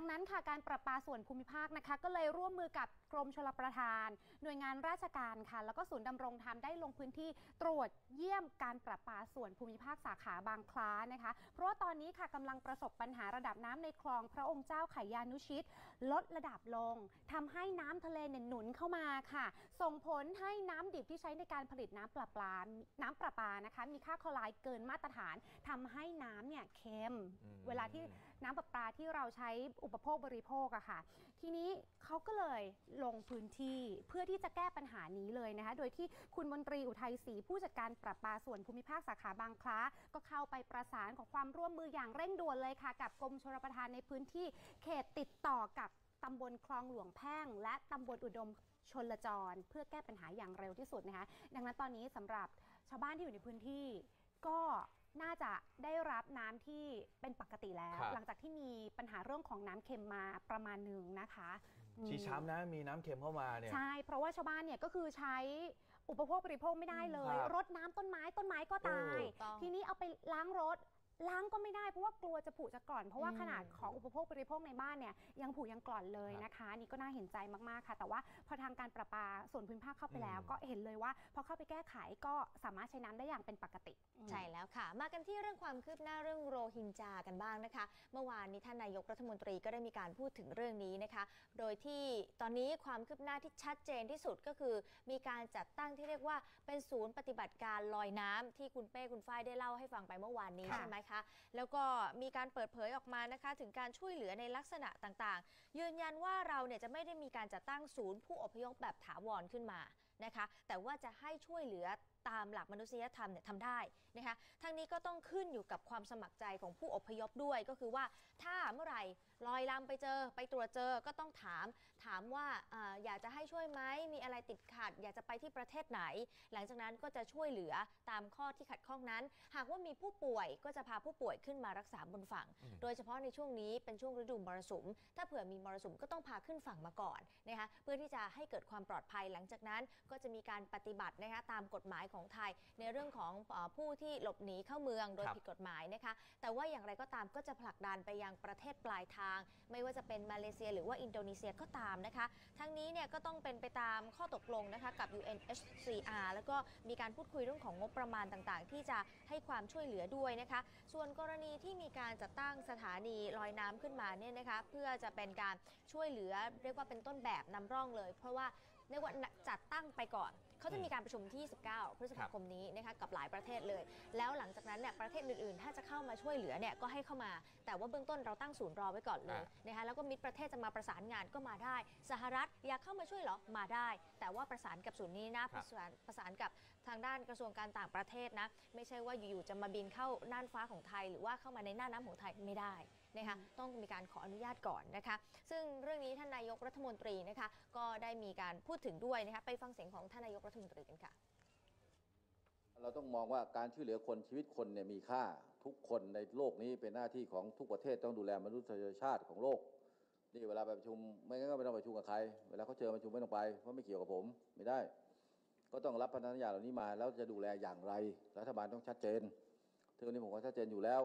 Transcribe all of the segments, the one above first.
ดังนั้นค่ะการประปาส่วนภูมิภาคนะคะ ก็เลยร่วมมือกับกรมชลประทาน หน่วยงานราชการค่ะ แล้วก็ศูนย์ดำรงธรรมได้ลงพื้นที่ตรวจเยี่ยมการประปาส่วนภูมิภาคสาขาบางคล้านะคะ เพราะว่าตอนนี้ค่ะกำลังประสบปัญหาระดับน้ำในคลองพระองค์เจ้าไขยานุชิต ลดระดับลงทำให้น้ำทะเลเนี่ยหนุนเข้ามาค่ะ ส่งผลให้น้ำดิบที่ใช้ในการผลิตน้ำประปา น้ำประปานะคะ มีค่าคลอไรด์เกินมาตรฐานทำให้น้ำเนี่ยเค็มอืมเวลาที่น้ำประปาที่เราใช้อุปโภคบริโภคอะค่ะ ทีนี้เขาก็เลยลงพื้นที่เพื่อที่จะแก้ปัญหานี้เลยนะคะ โดยที่คุณมนตรีอุทัยศรีผู้จัดการประปาส่วนภูมิภาคสาขาบางคล้า ก็เข้าไปประสานขอความร่วมมืออย่างเร่งด่วนเลยค่ะ กับกรมชลประทานในพื้นที่เขตติดต่อกับตำบลคลองหลวงแพ่ง และตำบลอุดมชนลจร เพื่อแก้ปัญหาอย่างเร็วที่สุดนะคะ ดังนั้นตอนนี้สำหรับชาวบ้านที่อยู่ในพื้นที่ก็ น่าจะได้รับน้ำที่เป็นปกติแล้วครับหลังจากที่มีปัญหาเรื่องของน้ำเค็มมาประมาณหนึ่งนะคะอืมชีช้ำนะมีน้ำเค็มเข้ามาเนี่ยใช่เพราะว่าชาวบ้านเนี่ยก็คือใช้อุปโภคบริโภคไม่ได้เลยครับรดน้ำต้นไม้ต้นไม้ก็ตายเออถูกต้องทีนี้เอาไปล้างรถ ล้างก็ไม่ได้เพราะว่ากลัวจะผุจะกร่อน เพราะว่าอืมขนาดของอุปโภคบริโภคในบ้านเนี่ยยังผุยังกร่อนเลยนะคะนี่ก็น่าเห็นใจมากๆค่ะ แต่ว่าพอทางการประปาส่วนภูมิภาคเข้าไปแล้วอืมก็เห็นเลยว่าพอเข้าไปแก้ไขก็สามารถใช้น้ำได้อย่างเป็นปกติ ใช่แล้วค่ะ มากันที่เรื่องความคืบหน้าเรื่องโรฮิงญากันบ้างนะคะ เมื่อวานนี้ท่านนายกรัฐมนตรีก็ได้มีการพูดถึงเรื่องนี้นะคะ โดยที่ตอนนี้ความคืบหน้าที่ชัดเจนที่สุดก็คือ มีการจัดตั้งที่เรียกว่าเป็นศูนย์ปฏิบัติการลอยน้ำที่คุณเป้คุณฝ้ายได้เล่าให้ฟังไปเมื่อวานนี้ค่ะใช่ไหมคะแล้วก็มีการเปิดเผยออกมานะคะ ถึงการช่วยเหลือในลักษณะต่างๆ ยืนยันว่าเราเนี่ยจะไม่ได้มีการจัดตั้งศูนย์ผู้อพยพแบบถาวรขึ้นมานะคะ แต่ว่าจะให้ช่วยเหลือตามหลักมนุษยธรรมเนี่ยทำได้นะคะทั้งนี้ก็ต้องขึ้นอยู่กับความสมัครใจของผู้อพยพด้วยก็คือว่าถ้าเมื่อไหร่ ลอยลำไปเจอไปตรวจเจอก็ต้องถาม ถามว่าอาอยากจะให้ช่วยไหมมีอะไรติดขัด อยากจะไปที่ประเทศไหน หลังจากนั้นก็จะช่วยเหลือตามข้อที่ขัดข้องนั้น หากว่ามีผู้ป่วยก็จะพาผู้ป่วยขึ้นมารักษาบนฝั่ง โดยเฉพาะในช่วงนี้เป็นช่วงฤดูมรสุม ถ้าเผื่อมีมรสุมก็ต้องพาขึ้นฝั่งมาก่อนนะคะเพื่อที่จะให้เกิดความปลอดภัยหลังจากนั้นก็จะมีการปฏิบัตินะคะตามกฎหมายของไทย ในเรื่องของเออผู้ที่หลบหนีเข้าเมืองโดยครับ ผิดกฎหมายนะคะแต่ว่าอย่างไรก็ตามก็จะผลักดันไปยังประเทศปลายทางไม่ว่าจะเป็นมาเลเซีย หรือว่าอินโดนีเซียก็ตามนะคะ ทั้งนี้เนี่ยก็ต้องเป็นไปตามข้อตกลงนะคะกับ UNHCR แล้วก็มีการพูดคุยเรื่องของงบประมาณต่างๆ ที่จะให้ความช่วยเหลือด้วยนะคะ ส่วนกรณีที่มีการจัดตั้งสถานีลอยน้ำขึ้นมาเนี่ยนะคะเพื่อจะเป็นการช่วยเหลือเรียกว่าเป็นต้นแบบนำร่องเลย เพราะว่า เรียกว่าจัดตั้งไปก่อน เขาจะมีการประชุมที่29พฤษภาคมนี้นะคะกับหลายประเทศเลย แล้วหลังจากนั้นเนี่ยประเทศอื่นๆ ถ้าจะเข้ามาช่วยเหลือเนี่ยก็ให้เข้ามา แต่ว่าเบื้องต้นเราตั้งศูนย์รอไว้ก่อนเลยอะนะคะแล้วก็มิตรประเทศจะมาประสานงานก็มาได้ สหรัฐอยากเข้ามาช่วยเหรอมาได้ แต่ว่าประสานกับศูนย์นี้นะประสานประสานกับทางด้านกระทรวงการต่างประเทศนะไม่ใช่ว่าอยู่ๆจะมาบินเข้าน่านฟ้าของไทย หรือว่าเข้ามาในน่านน้ำของไทยไม่ได้ นะคะต้องมีการขออนุญาตก่อนนะคะ ซึ่งเรื่องนี้ท่านนายกรัฐมนตรีนะคะก็ได้มีการพูดถึงด้วยนะคะไปฟังเสียงของท่านนายกรัฐมนตรีกันค่ะ เราต้องมองว่าการช่วยเหลือคนชีวิตคนเนี่ยมีค่าทุกคนในโลกนี้เป็นหน้าที่ของทุกประเทศต้องดูแลมนุษยชาติของโลกนี่เวลาไปประชุมไม่งั้นก็ไม่ต้องไปประชุมกับใคร เวลาเขาเจอประชุมไม่ต้องไปเพราะไม่เกี่ยวกับผมไม่ได้ ก็ต้องรับพันธสัญญาเหล่านี้มา แล้วจะดูแลอย่างไรรัฐบาลต้องชัดเจนถึงวันนี้ผมก็ชัดเจนอยู่แล้ว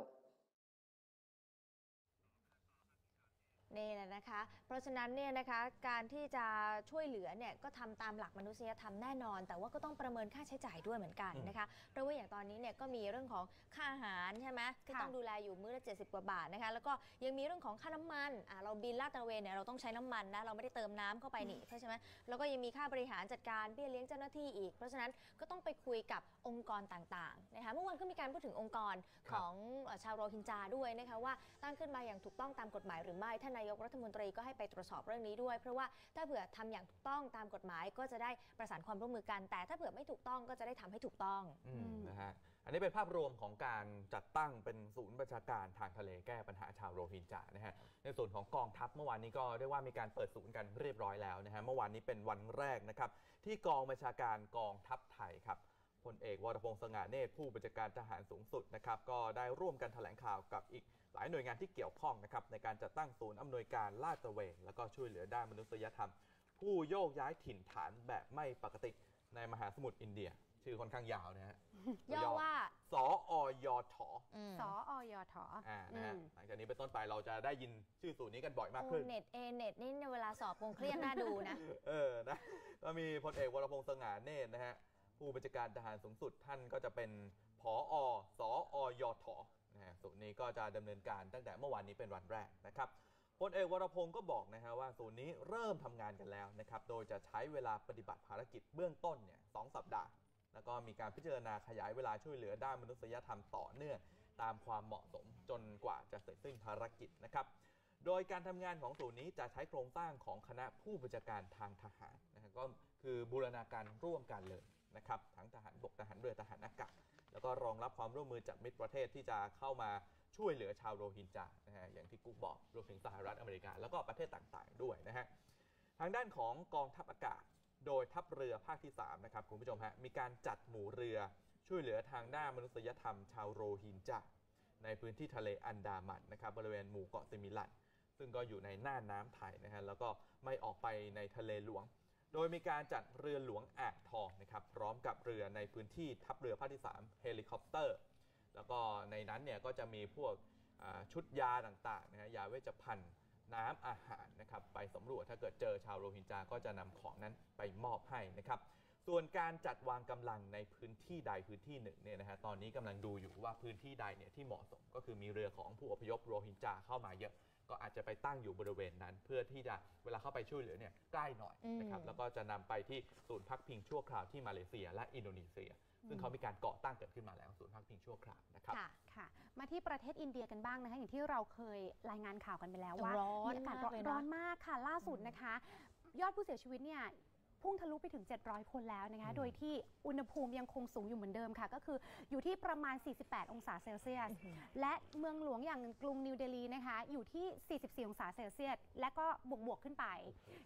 นี่แหละนะคะ เพราะฉะนั้นเนี่ยนะคะการที่จะช่วยเหลือเนี่ยก็ทำตามหลักมนุษยธรรมแน่นอน แต่ว่าก็ต้องประเมินค่าใช้จ่ายด้วยเหมือนกันนะคะเพราะว่าอย่างตอนนี้เนี่ยก็มีเรื่องของค่าอาหารใช่ไหมที่ค่ะต้องดูแลอยู่มื้อละ70 กว่าบาทนะคะแล้วก็ยังมีเรื่องของค่าน้ำมันอะเราบินลาดตระเวนเนี่ยเราต้องใช้น้ำมันนะเราไม่ได้เติมน้ำเข้าไปนี่เพราะฉะนั้นแล้วก็ยังมีค่าบริหารจัดการเบี้ยเลี้ยงเจ้าหน้าที่อีก เพราะฉะนั้นก็ต้องไปคุยกับองค์กรต่างๆนะคะเมื่อวานก็มีการพูดถึงองค์กรครับของเอ่อชาวโรฮิงญาด้วยนะคะว่าตั้งขึ้นมาอย่างถูกต้องตามกฎหมายหรือไม่ท่านนายยกรัฐมนตรีก็ให้ไปตรวจสอบเรื่องนี้ด้วย เพราะว่าถ้าเผื่อทำอย่างถูกต้องตามกฎหมายก็จะได้ประสานความร่วมมือกัน แต่ถ้าเผื่อไม่ถูกต้องก็จะได้ทำให้ถูกต้องอืมนะฮะอันนี้เป็นภาพรวมของการจัดตั้งเป็นศูนย์ประชาการทางทะเลแก้ปัญหาชาวโรฮิงญานะฮะในส่วนของกองทัพเมื่อวานนี้ก็ได้ว่ามีการเปิดศูนย์กันเรียบร้อยแล้วนะฮะเมื่อวานนี้เป็นวันแรกนะครับที่กองบัญชาการกองทัพไทยครับพลเอกวรพงษ์สง่าเนตรผู้บัญชาการทหารสูงสุดนะครับก็ได้ร่วมกันแถลงข่าวกับอีก หลายหน่วยงานที่เกี่ยวข้องนะครับในการจัดตั้งศูนย์อำนวยการลาดตระเวน แล้วก็ช่วยเหลือด้านมนุษยธรรม ผู้โยกย้ายถิ่นฐานแบบไม่ปกติในมหาสมุทรอินเดีย ชื่อค่อนข้างยาวนะฮะย่อว่า สออยถอืมสออยถอ่านะฮะอืมหลังจากนี้เป็นต้นไปเราจะได้ยินชื่อศูนย์นี้กันบ่อยมากโอขึ้น เน็ตเอเน็ตนี่ในเวลาสอบคงเครียดน่าดูนะ เออนะก็มีพลเอกวรพงษ์สง่าเนตรนะฮะผู้บัญชาการทหารสูงสุดท่านก็จะเป็นผออสออยถ นะศูนย์นี้ก็จะดำเนินการตั้งแต่เมื่อวานนี้เป็นวันแรกนะครับพลเอกวรพงศ์ก็บอกนะฮะว่าศูนย์นี้เริ่มทำงานกันแล้วนะครับ โดยจะใช้เวลาปฏิบัติภารกิจเบื้องต้นเนี่ยสสัปดาห์ แล้วก็มีการพิจารณาขยายเวลาช่วยเหลือด้านมนุษยธรรมต่อเนื่องตามความเหมาะสมจนกว่าจะเสร็จสิ้นภารกิจนะครับ โดยการทำงานของศูนย์นี้จะใช้โครงสร้างของคณะผู้บัญชาการทางทหารนะครับก็คือบูรณาการร่วมกันเลย นะครับทั้งทหารบกทหารเรือทหารอากาศแล้วก็รองรับความร่วมมือจากมิตรประเทศที่จะเข้ามาช่วยเหลือชาวโรฮิงญานะฮะอย่างที่กุ๊กบอกรวมถึงสหรัฐอเมริกา แล้วก็ประเทศต่างๆด้วยนะฮะทางด้านของกองทัพอากาศ โดยทัพเรือภาคที่3นะครับคุณผู้ชมฮะมีการจัดหมู่เรือช่วยเหลือทางด้านมนุษยธรรม ชาวโรฮิงญาในพื้นที่ทะเลอันดามันนะครับบริเวณหมู่เกาะซิมิลันซึ่งก็อยู่ในน่านน้ำไทยนะฮะแล้วก็ไม่ออกไปในทะเลหลวง โดยมีการจัดเรือหลวงอ่างทองนะครับพร้อมกับเรือในพื้นที่ทัพเรือภาคที่ 3 เฮลิคอปเตอร์ แล้วก็ในนั้นเนี่ยก็จะมีพวกชุดยาต่างๆนะฮะยาเวชภัณฑ์น้ำอาหารนะครับไปสำรวจถ้าเกิดเจอชาวโรฮิงจาก็จะนำของนั้นไปมอบให้นะครับส่วนการจัดวางกำลังในพื้นที่ใดพื้นที่หนึ่งเนี่ยนะฮะตอนนี้กำลังดูอยู่ว่าพื้นที่ใดเนี่ยที่เหมาะสมก็คือมีเรือของผู้อพยพโรฮิงญาเข้ามาเยอะ ก็อาจจะไปตั้งอยู่บริเวณนั้น เพื่อที่จะเวลาเข้าไปช่วยเหลือเนี่ยใกล้หน่อยนะครับอืมแล้วก็จะนำไปที่ศูนย์พักพิงชั่วคราวที่มาเลเซีย และอินโดนีเซียซึ่งเขามีการก่อตั้งเกิดขึ้นมาแล้วศูนย์พักพิงชั่วคราวนะครับค่ะค่ะ มาที่ประเทศอินเดียกันบ้างนะคะอย่างที่เราเคยรายงานข่าวกันไปแล้วว่าร้อนมีอากาศมากเลยเนอะร้อนมากค่ะ ล่าสุดนะคะ ยอดผู้เสียชีวิตเนี่ย พุ่งทะลุไปถึง 700 คนแล้วนะคะอืมโดยที่อุณหภูมิยังคงสูงอยู่เหมือนเดิมค่ะ ก็คืออยู่ที่ประมาณ 48 องศาเซลเซียส และเมืองหลวงอย่างกรุงนิวเดลีนะคะ อยู่ที่ 44 องศาเซลเซียส และก็บวกบวกๆขึ้นไป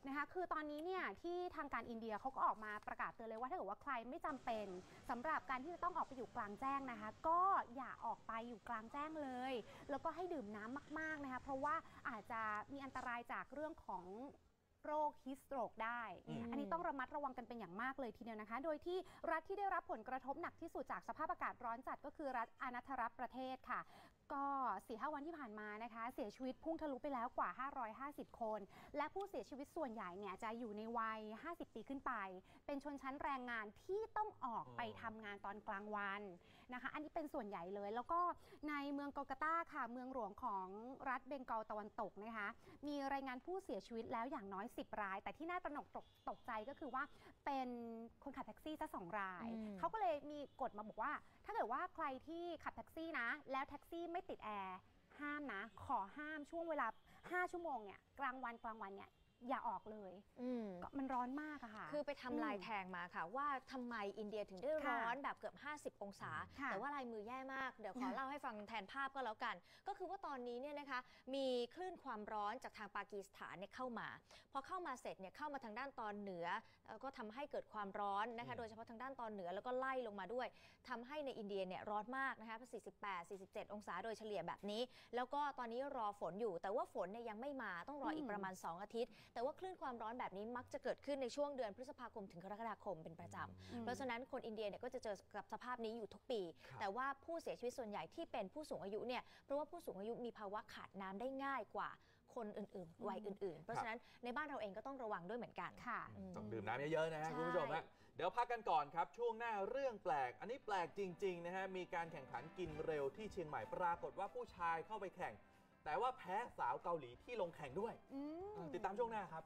นะคะ คือตอนนี้เนี่ยที่ทางการอินเดียเขาก็ออกมาประกาศเตือนเลยว่าถ้าเกิดว่าใครไม่จำเป็นสำหรับการที่จะต้องออกไปอยู่กลางแจ้งนะคะ ก็อย่าออกไปอยู่กลางแจ้งเลย แล้วก็ให้ดื่มน้ำมากๆนะคะ เพราะว่าอาจจะมีอันตรายจากเรื่องของ โรคฮิสโตรกได้อืมอันนี้ต้องระมัดระวังกันเป็นอย่างมากเลยทีเดียวนะคะ โดยที่รัฐที่ได้รับผลกระทบหนักที่สุดจากสภาพอากาศร้อนจัดก็คือรัฐอานัทรัฐประเทศค่ะก็สี่ห้าวันที่ผ่านมานะคะ เสียชีวิตพุ่งทะลุไปแล้วกว่า 550 คน และผู้เสียชีวิตส่วนใหญ่เนี่ยจะอยู่ในวัย 50 ปีขึ้นไป เป็นชนชั้นแรงงานที่ต้องออกไปทำงานตอนกลางวันนะคะ อันนี้เป็นส่วนใหญ่เลย แล้วก็ในเมืองโกลกาตาค่ะ เมืองหลวงของรัฐเบงกอลตะวันตกนะคะ มีรายงานผู้เสียชีวิตแล้วอย่างน้อย 10 ราย แต่ที่น่าตระหนกตกตกใจก็คือว่าเป็นคนขับแท็กซี่ซะสองรายอืมเขาก็เลยมีกฎมาบอกว่า ถ้าเกิดว่าใครที่ขับแท็กซี่นะ แล้วแท็กซี่ไม่ติดแอร์ห้ามนะ ขอห้ามช่วงเวลา 5 ชั่วโมงเนี่ย กลางวันกลางวันเนี่ย อย่าออกเลยอืม ก็มันร้อนมากอะค่ะ คือไปทำลายอืมแทงมาค่ะ ว่าทำไมอินเดียถึงได้ค่ะร้อนแบบเกือบ 50 องศา ค่ะแต่ว่าลายมือแย่มาก เดี๋ยวขอเล่าให้ฟังแทนภาพก็แล้วกัน ก็คือว่าตอนนี้เนี่ยนะคะมีคลื่นความร้อนจากทางปากีสถานเนี่ยเข้ามาพอเข้ามาเสร็จเนี่ยเข้ามาทางด้านตอนเหนือเอ่อก็ทำให้เกิดความร้อนนะคะอืมโดยเฉพาะทางด้านตอนเหนือแล้วก็ไล่ลงมาด้วยทำให้ในอินเดียเนี่ยร้อนมากนะคะ48 47 องศาโดยเฉลี่ยแบบนี้ แล้วก็ตอนนี้รอฝนอยู่ แต่ว่าฝนเนี่ยยังไม่มาต้องรออีอืกมประมาณ 2 อาทิตย์แต่ว่าคลื่นความร้อนแบบนี้มักจะเกิดขึ้นในช่วงเดือนพฤษภาคมถึงกรกฎาคมเป็นประจำอืมเพราะฉะนั้นคนอินเดียเนี่ยก็จะเจอกับสภาพนี้อยู่ทุกปีครับแต่ว่าผู้เสียชีวิตส่วนใหญ่ที่เป็นผู้สูงอายุเนี่ยเพราะว่าผู้สูงอายุมีภาวะขาดน้ำได้ง่ายกว่าคนอื่นๆวัยอื่น ๆ เพราะฉะนั้นในบ้านเราเองก็ต้องระวังด้วยเหมือนกันค่ะอืมต้องดื่มน้ำเยอะๆนะฮะใช่คุณผู้ชมฮะเดี๋ยวพักกันก่อนครับช่วงหน้าเรื่องแปลก อันนี้แปลกจริงๆนะฮะมีการแข่งขันกินเร็วที่เชียงใหม่ปรากฏว่าผู้ชายเข้าไปแข่ง แต่ว่าแพ้สาวเกาหลีที่ลงแข่งด้วยอืมติดตามช่วงหน้าครับ